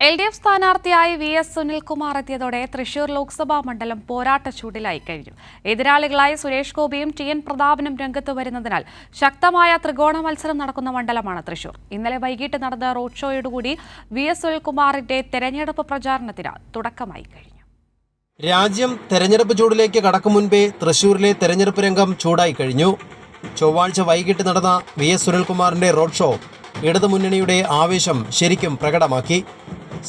L D F സ്ഥാനാർത്ഥിയായി V S Sunilkumar എത്തിയതോടെ തൃശൂർ ലോക്സഭാ മണ്ഡലം പോരാട്ട ചൂടിലായി കഴിഞ്ഞു. എതിരാളികളായ സുരേഷ് ഗോപിയും ടി എൻ പ്രതാപനും രംഗത്ത് വരുന്നതിനാൽ ശക്തമായ ത്രികോണ മത്സരം നടക്കുന്ന മണ്ഡലമാണ് തൃശൂർ. ഇന്നലെ വൈകിട്ട് നടന്ന റോഡ് ഷോയോടുകൂടി വി എസ് സുനിൽകുമാറിന്റെ തെരഞ്ഞെടുപ്പ് പ്രചാരണത്തിന് തുടക്കമായി കഴിഞ്ഞു. രാജ്യം തെരഞ്ഞെടുപ്പ് ചൂടിലേക്ക് കടക്കും മുൻപേ തൃശൂരിലെ തെരഞ്ഞെടുപ്പ് രംഗം ചൂടായി കഴിഞ്ഞു. ചൊവ്വാഴ്ച വൈകിട്ട് നടന്ന വി എസ് സുനിൽകുമാറിന്റെ റോഡ് ഷോ ഇടതുമുന്നണിയുടെ ആവേശം ശരിക്കും പ്രകടമാക്കി.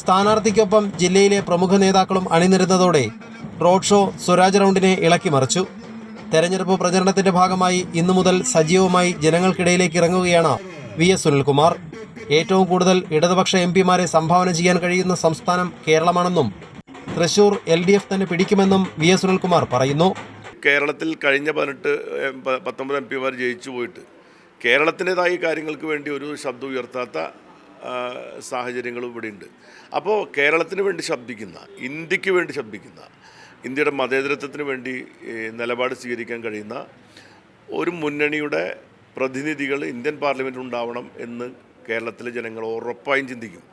സ്ഥാനാർത്ഥിക്കൊപ്പം ജില്ലയിലെ പ്രമുഖ നേതാക്കളും അണിനിരുന്നതോടെ റോഡ് ഷോ സ്വരാജ് റൗണ്ടിനെ ഇളക്കി മറിച്ചു. തെരഞ്ഞെടുപ്പ് പ്രചരണത്തിന്റെ ഭാഗമായി ഇന്നു മുതൽ സജീവമായി ജനങ്ങൾക്കിടയിലേക്ക് ഇറങ്ങുകയാണ് വി എസ് സുനിൽകുമാർ. ഏറ്റവും കൂടുതൽ ഇടതുപക്ഷ എം പിമാരെ സംഭാവന ചെയ്യാൻ കഴിയുന്ന സംസ്ഥാനം കേരളമാണെന്നും തൃശൂർ എൽ ഡി എഫ് തന്നെ പിടിക്കുമെന്നും വി എസ് സുനിൽകുമാർ പറയുന്നു. കേരളത്തിൽ കഴിഞ്ഞ പതിനെട്ട് പത്തൊമ്പത് എം പിമാർ ജയിച്ചു പോയിട്ട് കേരളത്തിന്റെതായ കാര്യങ്ങൾക്ക് വേണ്ടി ഒരു ശബ്ദം ഉയർത്താത്ത സാഹചര്യങ്ങളും ഇവിടെയുണ്ട്. അപ്പോൾ കേരളത്തിന് വേണ്ടി ശബ്ദിക്കുന്ന ഇന്ത്യയ്ക്ക് വേണ്ടി ശബ്ദിക്കുന്ന ഇന്ത്യയുടെ മതേതരത്വത്തിന് വേണ്ടി നിലപാട് സ്വീകരിക്കാൻ കഴിയുന്ന ഒരു മുന്നണിയുടെ പ്രതിനിധികൾ ഇന്ത്യൻ പാർലമെന്റിൽ ഉണ്ടാവണം എന്ന് കേരളത്തിലെ ജനങ്ങൾ ഉറപ്പായും ചിന്തിക്കും.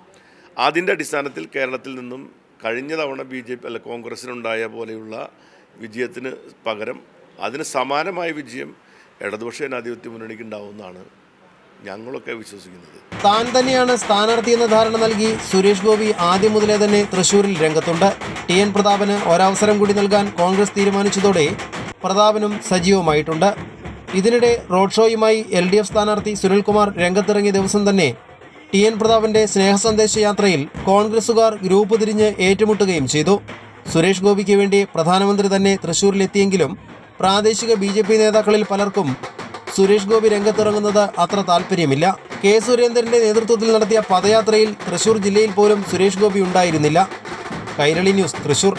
അതിന്റെ അടിസ്ഥാനത്തിൽ കേരളത്തിൽ നിന്നും കഴിഞ്ഞ തവണ ബി ജെ പി അല്ല കോൺഗ്രസ്സിനുണ്ടായ പോലെയുള്ള വിജയത്തിന് പകരം അതിന് സമാനമായ വിജയം ഇടതുപക്ഷ ജനാധിപത്യ മുന്നണിക്ക് ഉണ്ടാവുമെന്നാണ് ഞങ്ങളൊക്കെ വിശ്വസിക്കുന്നത്. താൻ തന്നെയാണ് സ്ഥാനാർത്ഥി എന്ന ധാരണ നൽകി സുരേഷ് ഗോപി ആദ്യം മുതലേ തന്നെ തൃശൂരിൽ രംഗത്തുണ്ട്. ടി എൻ പ്രതാപന് ഒരവസരം കൂടി നൽകാൻ കോൺഗ്രസ് തീരുമാനിച്ചതോടെ പ്രതാപനും സജീവമായിട്ടുണ്ട്. ഇതിനിടെ റോഡ് ഷോയുമായി എൽ ഡി എഫ് സ്ഥാനാർത്ഥി സുനിൽകുമാർ രംഗത്തിറങ്ങിയ ദിവസം തന്നെ ടി എൻ പ്രതാപന്റെ സ്നേഹസന്ദേശ യാത്രയിൽ കോൺഗ്രസുകാർ ഗ്രൂപ്പ് തിരിഞ്ഞ് ഏറ്റുമുട്ടുകയും ചെയ്തു. സുരേഷ് ഗോപിക്ക് വേണ്ടി പ്രധാനമന്ത്രി തന്നെ തൃശൂരിലെത്തിയെങ്കിലും പ്രാദേശിക ബി നേതാക്കളിൽ പലർക്കും സുരേഷ് ഗോപി രംഗത്തിറങ്ങുന്നത് അത്ര താല്പര്യമില്ല. കെ സുരേന്ദ്രന്റെ നേതൃത്വത്തിൽ നടത്തിയ പദയാത്രയിൽ തൃശൂർ ജില്ലയിൽ പോലും സുരേഷ് ഗോപി ഉണ്ടായിരുന്നില്ല. കൈരളി ന്യൂസ് തൃശൂർ.